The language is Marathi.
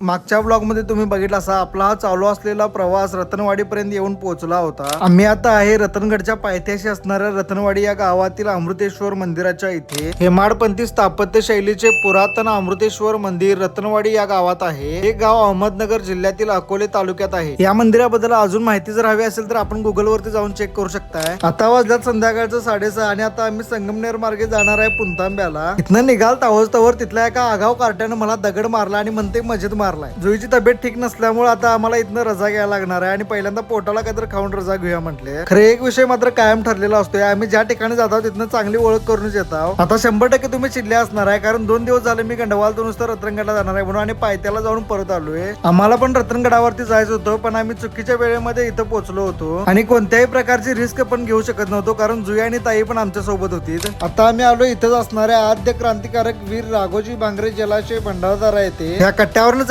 मागच्या ब्लॉगमध्ये तुम्ही बघितला असा आपला हा चालू असलेला प्रवास रतनवाडीपर्यंत येऊन पोहोचला होता. आम्ही आता आहे रतनगडच्या पायथ्याशी असणाऱ्या रतनवाडी या गावातील अमृतेश्वर मंदिराच्या इथे. हेमाडपंथी स्थापत्य शैलीचे पुरातन अमृतेश्वर मंदिर रतनवाडी या गावात आहे. हे गाव अहमदनगर जिल्ह्यातील अकोले तालुक्यात आहे. या मंदिराबद्दल अजून माहिती जर हवी असेल तर आपण गुगल वरती जाऊन चेक करू शकताय. आता वाजल्यात संध्याकाळचं साडेसहा आणि आता आम्ही संगमनेर मार्गे जाणार आहे पुंतांब्याला. इथनं निघाल तावज तवर तिथल्या एका आगाव कार्ट्यानं मला दगड मारला आणि म्हणते मजेत मारलाय. जुईची तब्येत ठीक नसल्यामुळे आता आम्हाला इथनं रजा घ्यायला लागणार आहे आणि पहिल्यांदा पोटाला काहीतरी खाऊन रजा घेऊया म्हटले. खरे एक विषय मात्र कायम ठरलेला असतोय. आम्ही ज्या ठिकाणी जातो तिथनं चांगली ओळख करूनच येत आहोत. आता शंभर टक्के तुम्ही चिल्ले असणार आहे कारण दोन दिवस झाले मी गंडवाल नुसतं रत्नगडला जाणार आहे म्हणून आणि पायथ्याला जाऊन परत आलोय. आम्हाला पण रत्नगडावरती जायचं होतं पण आम्ही चुकीच्या वेळेमध्ये इथं पोहोचलो होतो. आणि कोणत्याही प्रकारची रिस्क पण घेऊ शकत नव्हतो कारण जुई आणि ताई पण आमच्यासोबत होती आता आम्ही आलो इथंच असणाऱ्या आद्य क्रांतिकारक वीर राघोजी बांगरे जलाशय भंडारदारा येते या कट्ट्यावरनं